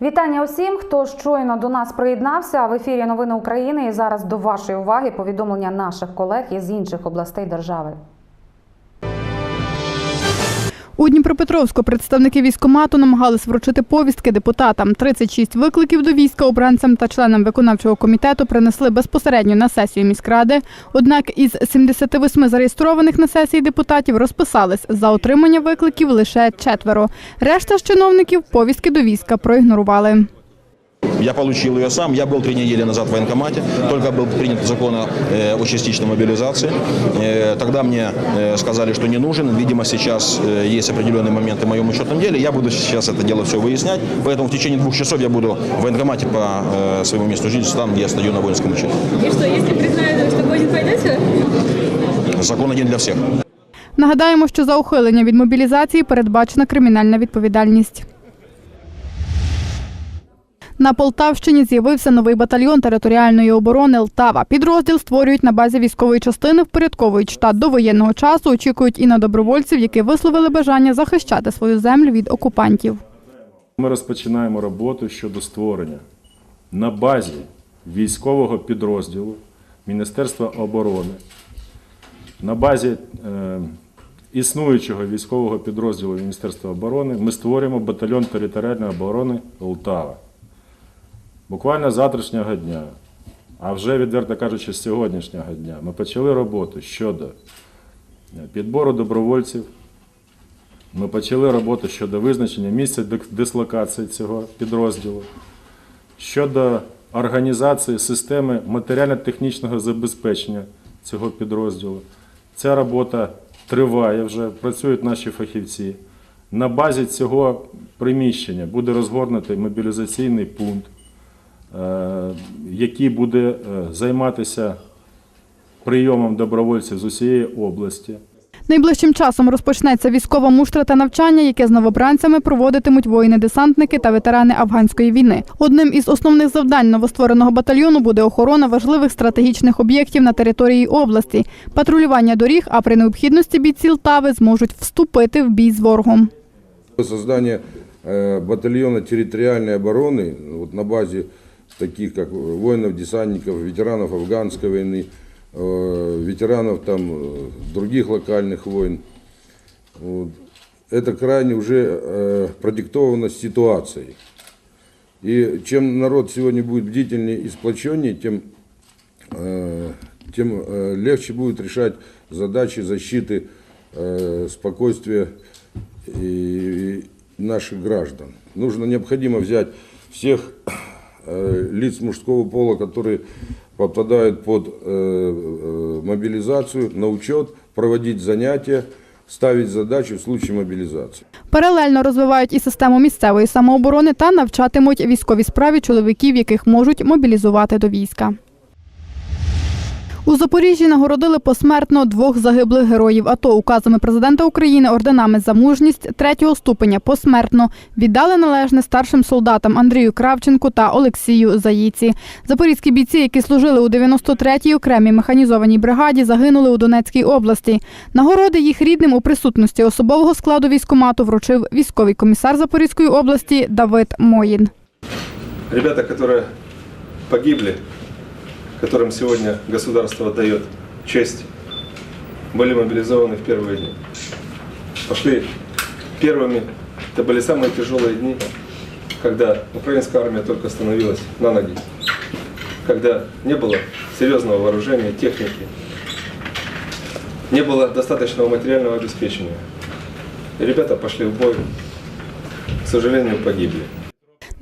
Вітання усім, хто щойно до нас приєднався. В ефірі Новини України. І зараз до вашої уваги повідомлення наших колег із інших областей держави. У Дніпропетровську представники військомату намагались вручити повістки депутатам. 36 викликів до війська обранцям та членам виконавчого комітету принесли безпосередньо на сесію міськради. Однак із 78 зареєстрованих на сесії депутатів розписались за отримання викликів лише четверо. Решта з чиновників повістки до війська проігнорували. Я получил ее сам. Я был три недели назад в военкомате. Только был принят закон о, э, о частичной мобилизации. Э, Тогда мне э, сказали, что не нужен. Видимо, сейчас э, есть определенные моменты в моем учетном деле. Я буду сейчас это дело все выяснять. Поэтому в течение двух часов я буду в военкомате по э, своему месту жительства, там, где я стою на воинском учете. И что, если признают, что вы не пойдете? Закон один для всех. Нагадаємо, що за ухилення від мобілізації передбачена кримінальна відповідальність. На Полтавщині з'явився новий батальйон територіальної оборони Лтава. Підрозділ створюють на базі військової частини, впорядковують штат до воєнного часу. Очікують і на добровольців, які висловили бажання захищати свою землю від окупантів. Ми розпочинаємо роботу щодо створення на базі військового підрозділу Міністерства оборони, на базі е, існуючого військового підрозділу Міністерства оборони ми створюємо батальйон територіальної оборони Полтава. Буквально завтрашнього дня, а вже, відверто кажучи, з сьогоднішнього дня, ми почали роботу щодо е, підбору добровольців, ми почали роботу щодо визначення місця дислокації цього підрозділу, щодо організації системи матеріально-технічного забезпечення цього підрозділу. Ця робота триває вже, працюють наші фахівці. На базі цього приміщення буде розгорнутий мобілізаційний пункт, який буде е, займатися прийомом добровольців з усієї області. Найближчим часом розпочнеться військова муштра та навчання, яке з новобранцями проводитимуть воїни-десантники та ветерани афганської війни. Одним із основних завдань новоствореного батальйону буде охорона важливих стратегічних об'єктів на території області, патрулювання доріг, а при необхідності бійці Лтави зможуть вступити в бій з ворогом. Создание э, батальона территориальной обороны ну, вот на базе таких как воинов-десантников, ветеранов афганской войны, э, ветеранов там э, других локальных войн. Это крайне уже э, продиктовано ситуацией. И чем народ сегодня будет бдительнее и сплоченнее, тем, тем легче будет решать задачи защиты спокойствия и наших граждан. Нужно необходимо взять всех лиц мужского пола, которые попадают под э, э, мобилизацию, на учет, проводить занятия, ставить задачи в случае мобилизации. Паралельно розвивають і систему місцевої самооборони та навчатимуть військовій справі чоловіків, яких можуть мобілізувати до війська. У Запоріжжі нагородили посмертно двох загиблих героїв АТО указами президента України орденами за мужність третього ступеня посмертно віддали належне старшим солдатам Андрію Кравченку та Олексію Заїці. Запорізькі бійці, які служили у 93-й окремій механізованій бригаді, загинули у Донецькій області. Нагороди їх рідним у присутності особового складу військкомату вручив військовий комісар Запорізької області Давид Моїн. Ребята, которые погибли, которым сегодня государство дает честь, были мобилизованы в первые дни. Пошли первыми. Это были самые тяжелые дни, когда украинская армия только становилась на ноги. Когда не было серьезного вооружения, техники, не было достаточного материального обеспечения. И ребята пошли в бой, к сожалению, погибли.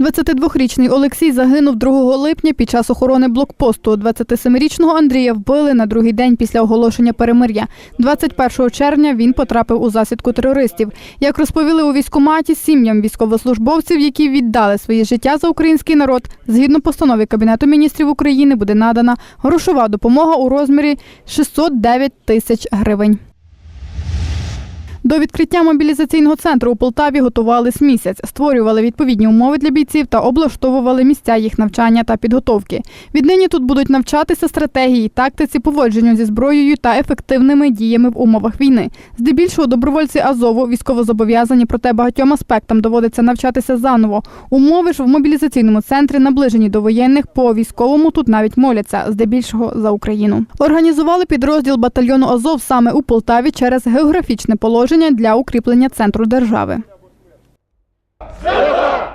22-річний Олексій загинув 2 липня під час охорони блокпосту. 27-річного Андрія вбили на другий день після оголошення перемир'я. 21 червня він потрапив у засідку терористів. Як розповіли у військкоматі, сім'ям військовослужбовців, які віддали своє життя за український народ, згідно постанові Кабінету міністрів України буде надана грошова допомога у розмірі 609 тисяч гривень. До відкриття мобілізаційного центру у Полтаві готувались місяць, створювали відповідні умови для бійців та облаштовували місця їх навчання та підготовки. Віднині тут будуть навчатися стратегії, тактиці, поводженню зі зброєю та ефективними діями в умовах війни. Здебільшого добровольці Азову військовозобов'язані, проте багатьом аспектам доводиться навчатися заново. Умови ж в мобілізаційному центрі наближені до воєнних по військовому тут навіть моляться, здебільшого за Україну. Організували підрозділ батальйону Азов саме у Полтаві через географічне положення для укріплення центру держави.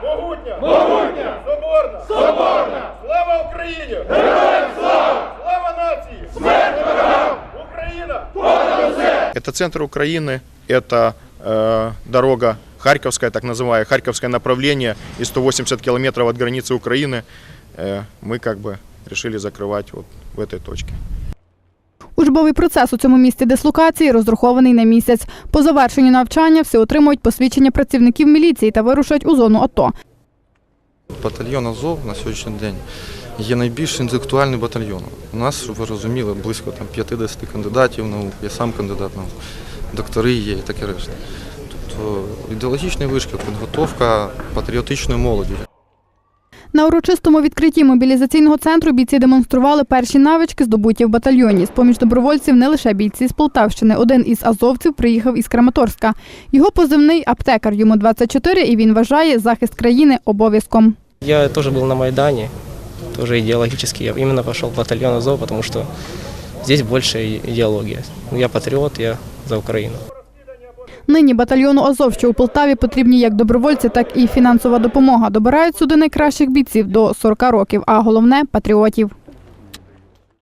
Могутня! Могутня! Соборна! Соборна! Слава Україні! Героям слава! Слава нації! Смерть ворогам! Україна! Это центр Украины, это э, дорога Харьковская, так называемое Харьковское направление, и 180 километров от границы Украины э, мы как бы решили закрывать вот в этой точке. Учбовий процес у цьому місці дислокації розрахований на місяць. По завершенню навчання всі отримують посвідчення працівників міліції та вирушать у зону АТО. Батальйон Азов на сьогоднішній день є найбільш інтелектуальний батальйоном. У нас, щоб ви розуміли, близько там, 50 кандидатів наук, я сам кандидат наук, доктори є і таке решта. Тобто ідеологічний вишкіл, підготовка патріотичної молоді. На урочистому відкритті мобілізаційного центру бійці демонстрували перші навички, здобуті в батальйоні. З-поміж добровольців не лише бійці з Полтавщини. Один із азовців приїхав із Краматорська. Його позивний аптекар йому 24, і він вважає захист країни обов'язком. Я тоже был на Майдане, тоже идеологически. Я именно пошел в батальон Азов, потому что здесь больше и- идеология. Я патриот, я за Украину. Нині батальйону Азов, що у Полтаві потрібні як добровольці, так і фінансова допомога. Добирають сюди найкращих бійців до 40 років, а головне патріотів.